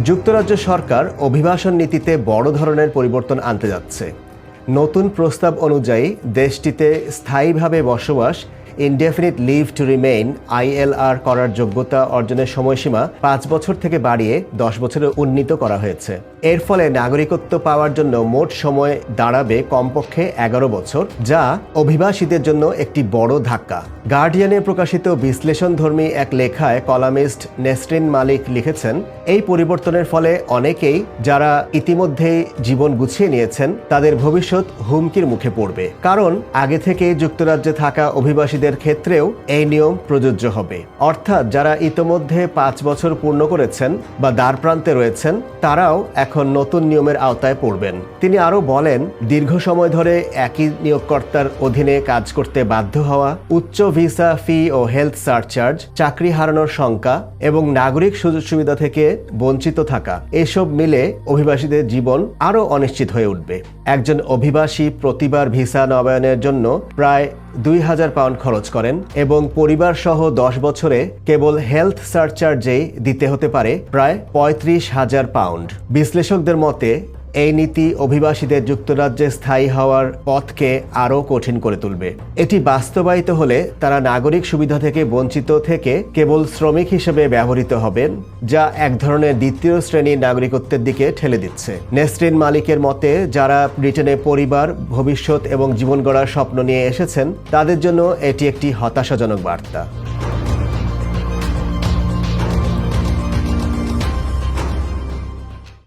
যুক্তরাজ্য সরকার অভিবাসন নীতিতে বড় ধরনের পরিবর্তন আনতে যাচ্ছে। নতুন প্রস্তাব অনুযায়ী দেশটিতে স্থায়ীভাবে বসবাস indefinite leave to remain ILR করার যোগ্যতা অর্জনের সময়সীমা পাঁচ বছর থেকে বাড়িয়ে দশ বছরে উন্নীত করা হয়েছে। এর ফলে নাগরিকত্ব পাওয়ার জন্য মোট সময় দাঁড়াবে কমপক্ষে এগারো বছর, যা অভিবাসীদের জন্য একটি বড় ধাক্কা। গার্ডিয়ানে প্রকাশিত বিশ্লেষণধর্মী এক লেখায় কলামিস্ট নেসরিন মালিক লিখেছেন, এই পরিবর্তনের ফলে অনেকেই যারা ইতিমধ্যেই জীবন গুছিয়ে নিয়েছেন, তাদের ভবিষ্যৎ হুমকির মুখে পড়বে। কারণ আগে থেকে যুক্তরাজ্যে থাকা অভিবাসীদের ক্ষেত্রেও এই নিয়ম প্রযোজ্য হবে। অর্থাৎ যারা ইতোমধ্যে পাঁচ বছর পূর্ণ করেছেন বা দ্বারপ্রান্তে রয়েছেন, তারাও এখন নতুন নিয়মের আওতায় পড়বেন। তিনি আরও বলেন, দীর্ঘ সময় ধরে একই নিয়োগকর্তার অধীনে কাজ করতে বাধ্য হওয়া, উচ্চ ভিসা ফি ও হেলথ সারচার্জ, চাকরি হারানোর শঙ্কা এবং নাগরিক সুযোগ সুবিধা থেকে বঞ্চিত থাকা, এসব মিলে অভিবাসীদের জীবন আরও অনিশ্চিত হয়ে উঠবে। একজন অভিবাসী প্রতিবার ভিসা নবায়নের জন্য প্রায় দুই হাজার পাউন্ড খরচ করেন এবং পরিবার সহ দশ বছরে কেবল হেলথ সার্চার্জেই দিতে হতে পারে প্রায় পঁয়ত্রিশ হাজার পাউন্ড। বিশ্লেষকদের মতে এই নীতি অভিবাসীদের যুক্তরাজ্যে স্থায়ী হওয়ার পথকে আরও কঠিন করে তুলবে। এটি বাস্তবায়িত হলে তারা নাগরিক সুবিধা থেকে বঞ্চিত থেকে কেবল শ্রমিক হিসেবে ব্যবহৃত হবেন, যা এক ধরনের দ্বিতীয় শ্রেণির নাগরিকত্বের দিকে ঠেলে দিচ্ছে। নেসরিন মালিকের মতে, যারা ব্রিটেনে পরিবার, ভবিষ্যৎ এবং জীবন গড়ার স্বপ্ন নিয়ে এসেছেন, তাদের জন্য এটি একটি হতাশাজনক বার্তা।